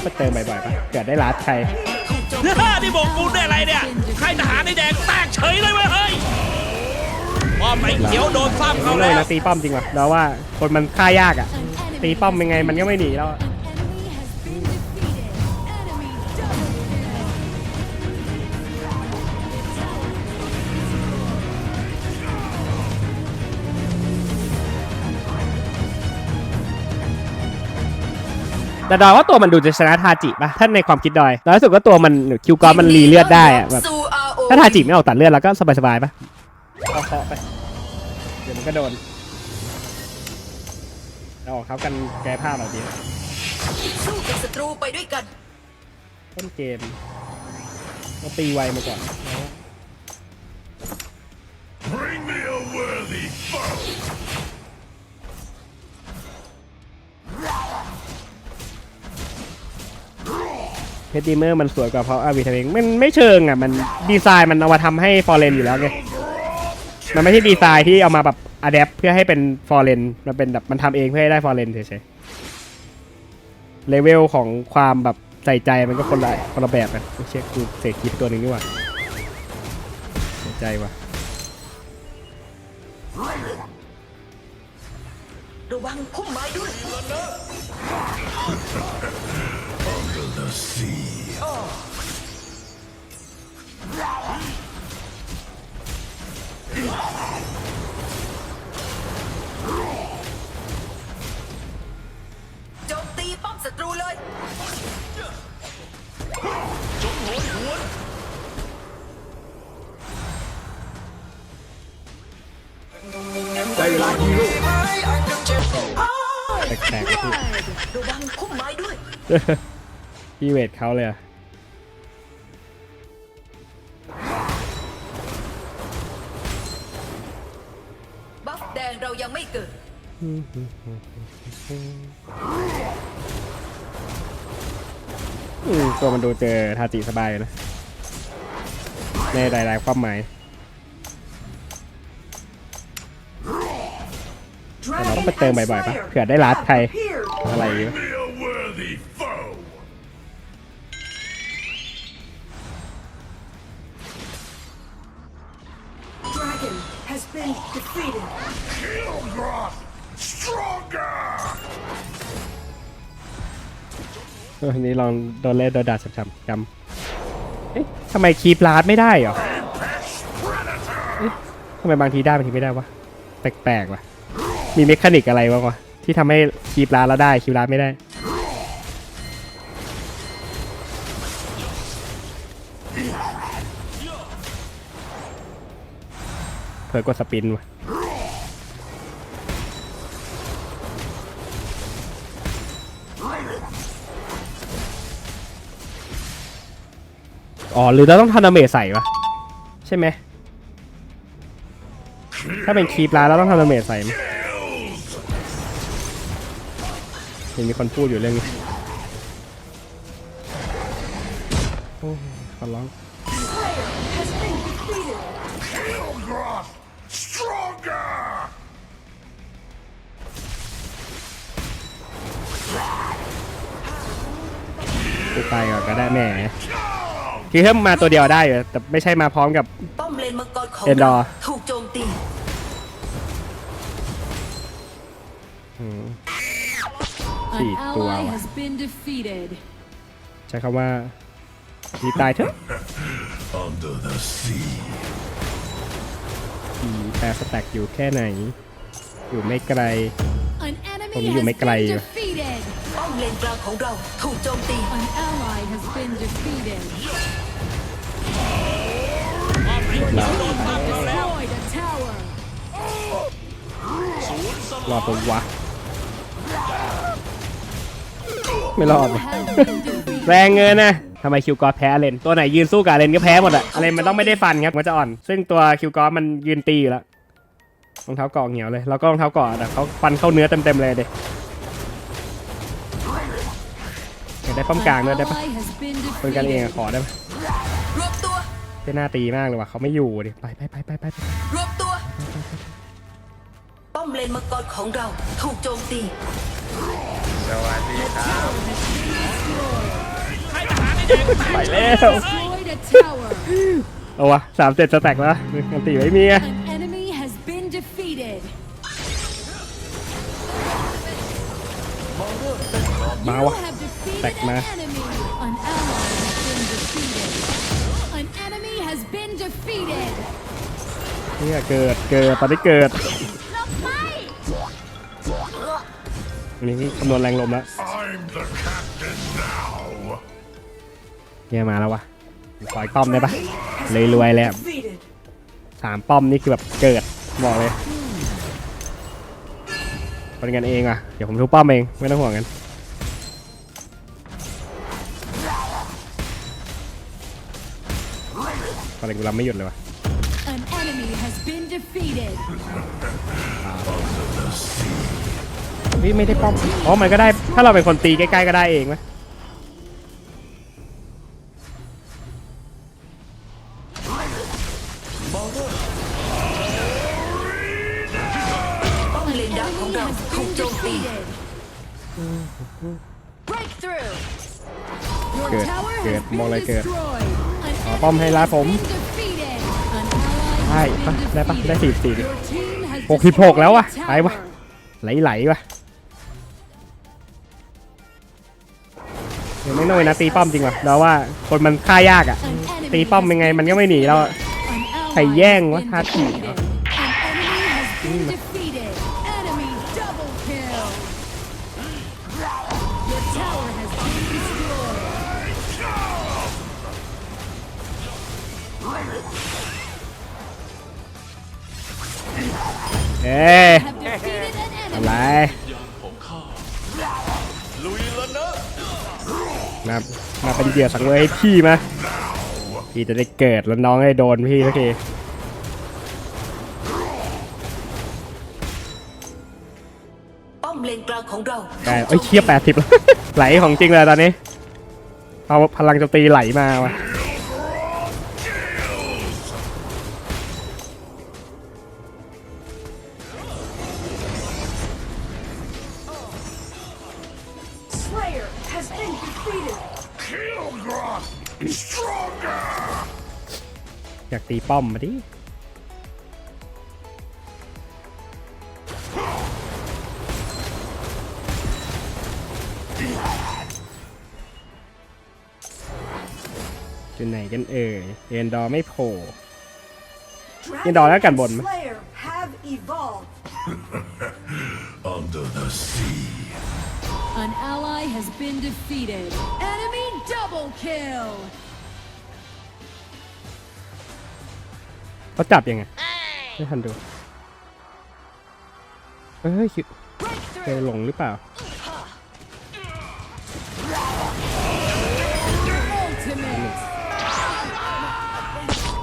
ต้องไปเติมบ่อยๆปะเกิดได้ลัดใครนี่บอกกูได้อะไรเนี่ยค่ายทหารในแดงแตกเฉยเลยเว้ยเฮ้ยป้อมไอ้เขียวโดนซ้ำเขาเลแล้ยวนะตีป้อมจริงว่ะแล้วว่าคนมันฆ่ายากอะ ตีป้อมยังไงมันก็ไม่หนีแล้วอะ แต่ดอยว่าตัวมันดูจะชนะทาจิป่ะถ้าในความคิดดอยดอยรู้สึกว่าตัวมันคิวกอมันรีเลือดได้อะแบบสู่ RO ถ้าทาจิไม่ออกตัดเลือดแล้วก็สบายๆป่ะเอาเคาะไป เดี๋ยวมันก็โดนเราออกเขากันแก้ผ้าเราดีสู้กับศัตรูไปด้วยกันต้นเกมเราตีไวมาก่อน เพชรดีเมอร์มันสวยกว่าเพราะอาวีทเองมันไม่เชิงอะ มันดีไซน์มันเอามาทำให้ฟอร์เรนอยู่แล้วไง มันไม่ใช่ดีไซน์ที่เอามาแบบอัดแอปเพื่อให้เป็นฟอร์เรนมันเป็นแบบมันทำเองเพื่อให้ได้ฟอร์เรนเฉยๆเลเวลของความแบบใส่ใจมันก็คนละคนละแบบกันโอเช็คกูเสกคลิปตัวหนึ่งนี่หว่าใส่ใจว่ะระวังพุ่มไม้ด้วย The sea. โจมตีป้อมศัตรูเลยแปลกๆพี่ระวัง พุ่มไม้ด้วยพี่เวทเขาเลยอะบัฟแดงเรายังไม่เกิด อืมตัวมันดูเจอทาจิสบายอยู่นะ ในหลายๆความหมายแต่เราต้องไปเติมบ่อยๆปะเผื่อได้ลัดใครอะไรอย่ defeated. Kilgroth! Stronger! เออนี่ลองโดนเล่นโดนด่าช้ำๆจำเอ๊ะทำไมคีปลาดไม่ได้เหรอเอ๊ะทำไมบางทีได้บางทีไม่ได้วะ แปลกๆวะมีเมคานิกอะไรวะวะที่ทำให้คีปลาดแล้วได้คีปลาดไม่ได้ เผลอกดสปินวะอ๋อ หรือเราต้องทำดาเมจใส่ปะใช่ไหม ถ้าเป็นคีปลาเราต้องทำดาเมจใส่ไหมเห็นมีคนพูดอยู่เรื่องนี้ โอ้ขอร้อง กูไปก่อนก็ได้แหมคือถ้ามาตัวเดียวได้อยู่แต่ไม่ใช่มาพร้อมกับ ป้อมเลนมังกรของเอ็นดอร์เราถูกโจมตี อืม An Sì, tua. ally has been defeated. ใช้คำว่าดีตายเถอะ Under the sea. อีแปรสแต็กอยู่แค่ไหน อยู่ไม่ไกล An enemy Không, has dùng mấy cái này been à? Defeated. ป้อมเลนกลางของเราถูกโจมตี An ally has been defeated. ป้อมไอ้เขียวโดนซ้ำเขาแล้ว Destroyed a tower. รอดปะวะ ไม่รอดเลย Has been defeated. แรงเงินนะทำไมคิวกอร์แพ้อาเลนตัวไหนยืนสู้กับอาเลนก็แพ้หมดอะอาเลนมันต้องไม่ได้ฟันครับมันจะอ่อน ซึ่งตัวคิวกอร์มันยืนตีอยู่แล้วรองเท้าเกาะเหี่ยวเลย แล้วก็รองเท้าเกาะแต่เขาฟันเข้าเนื้อเต็มๆเลยเด็ ได้ป้อมกลางด้วยได้ An ปะ ally has been เป็นกันเองอะ defeated. ขอได้ปะรวบตัวเป็นหน้าตีมากเลยว่ะเขาไม่อยู่ดิไปไปไปไปไปไปรวบตัวป้อมเลนมังกรของเราถูกโจมตี Tower has been destroyed. ไปแล้ว Destroyed a tower. เอาวะสามเจ็ดสแต็กแล้วอันตีไม่มีอะ An enemy has been defeated. มา You วะ have defeated Back an ma. enemy. An ally has been defeated. An enemy has been defeated. เนี่ยเกิดเกิดตอนนี้เกิด นี่คำนวณแรงลมแล้ว I'm the captain now. เนี่ยมาแล้ววะขออีกป้อมได้ปะเลยรวยเลยอะ Defeated. สามป้อมนี่คือแบบเกิดบอกเลยคนกันเองอะ เดี๋ยวผมทุบป้อมเอง ไม่ต้องห่วงกัน ตอนนี้กูรับไม่หยุดเลยวะ An enemy has been defeated. พี่ไม่ได้ป้อมอ๋อมันก็ได้ ถ้าเราเป็นคนตีใกล้ๆก็ได้เองไหมป้อมเลนดักของเรา Has ถูก been โจมตี defeated. breakthrough Your Good, tower good. has been More like good. destroyed. An อ๋อป้อมให้ร้านผม enemy has been defeated. An ally ใช่ has ปะ been ได้ปะได้ defeated. สี่สี่ดิ Your team has หกสิบหก destroyed แล้ววะ a ไปวะ tower. ไหลๆวะเดี๋ยวไม่น้อยนะตีป้อมจริงวะเราว่าคนมันฆ่ายากอะ An enemy ตีป้อมยังไงมันก็ไม่หนีเราอะ An ally ใครแย่ง has วะ been ท่าถี เอ้ย Have defeated an อะ enemy. ไรมามาเป็นเหยื่อสังเวยให้พี่มาพี่จะได้เกิดแล้วน้องให้โดนพี่สักทีป้อมเลนกลางของเราได้เอ้ยเชียแปดสิบแล้วไหลของจริงเลยตอนนี้เอาพลังโจมตีไหลมาวะ has been defeated. Kilgroth, stronger. อยากตีป้อมมาดิ อยู่ไหนกันเอ่ยเอ็นดอร์ไม่โผล่ Dragon đòi lá cành bồn mà. Slayer have evolved. Under the sea. An ally has been defeated. Enemy double kill. เขาจับยังไงไม่ทันดูเฮ้ยคิดเคยหลงหรือเปล่า Ultimate.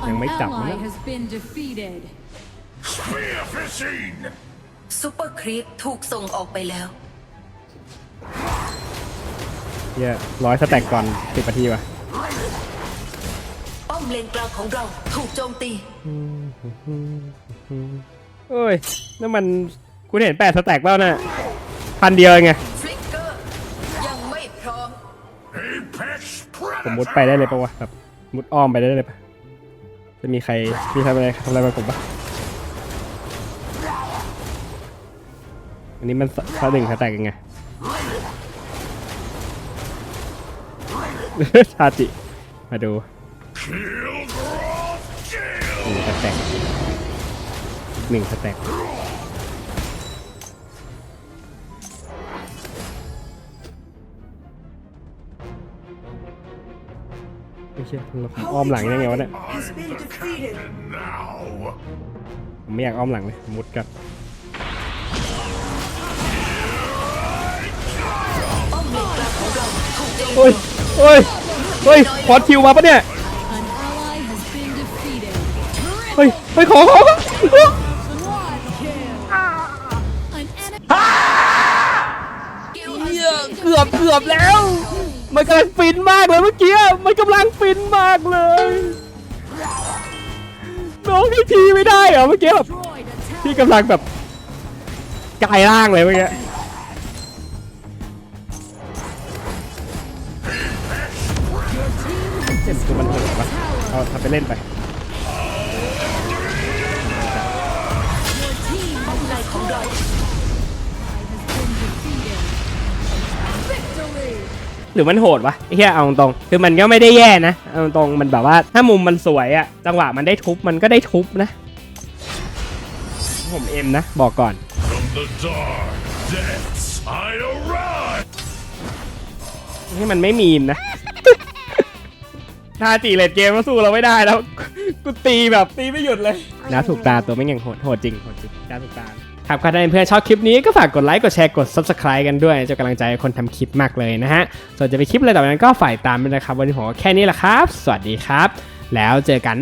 ยัง An ไม่จับมัน ally นะ has been defeated. Spear fishing. ซูเปอร์ครีปถูกส่งออกไปแล้ว เหี้ยร้อยสแต็กก่อนสิบนาทีว่ะป้อมเลนกลางของเราถูกโจมตีเอ้ยนั่นมันคุณเห็นแปดสแต็กเปล่าน่ะพันเดียวเองไงฟลิกเกอร์ยังไม่พร้อม Apex ผมมุดไปได้เลยปะวะแบบมุดอ้อมไปได้เลยปะจะมีใครมีทำอะไรทำอะไรมาผมปะอันนี้มันสหนึ่งสแต็กยังไง ชาจิ มาดูหนึ่งสแต็กหนึ่งสแต็กไม่ใช่ผมอ้อมหลังยังไงวะเนี่ยผมไม่อยากอ้อมหลังเลยมุดกันป้อม เลนกลางของเราถูกโจมเฮ้ยตีเฮ้ย เฮ้ยพอดคิวมาปะเนี่ย An ally has been defeated. เฮ้ย เฮ้ยขอขอ Quad kill. An enemy กิลเหี้ยเกือบเกือบแล้ว มันกำลังฟินมากเลยเมื่อกี้ มันกำลังฟินมากเลยน้องพี่ทีไม่ได้เหรอเมื่อกี้แบบ destroyed a tower. พี่กำลังแบบกายร่างเลยเมื่อกี้ เอาทำไปเล่นไปหรือมันโหดวะไอ้เหี้ยเอาตรงคือมันก็ไม่ได้แย่นะเอาตรงมันแบบว่าถ้ามุมมันสวยอะจังหวะมันได้ทุบมันก็ได้ทุบนะ ผมเอ็มนะ บอกก่อน นี่มันไม่มีมนะ ถ้าจีเลดเกมก็สู้เราไม่ได้แล้ว กูตีแบบตีไม่หยุดเลยนะถูกตาตัวไม่งยังโหดโหดจริงโหดจริงนะถูกตาครับถ้าเพื่อนชอบคลิปนี้ก็ฝากกดไลค์ กดแชร์ กด subscribe กันด้วยจะกำลังใจให้คนทำคลิปมากเลยนะฮะ ส่วนจะไปคลิปอะไรต่อไปนั้นก็ฝ่ายตามด้วยนะครับ วันนี้ผมก็แค่นี้แหละครับ สวัสดีครับ แล้วเจอกัน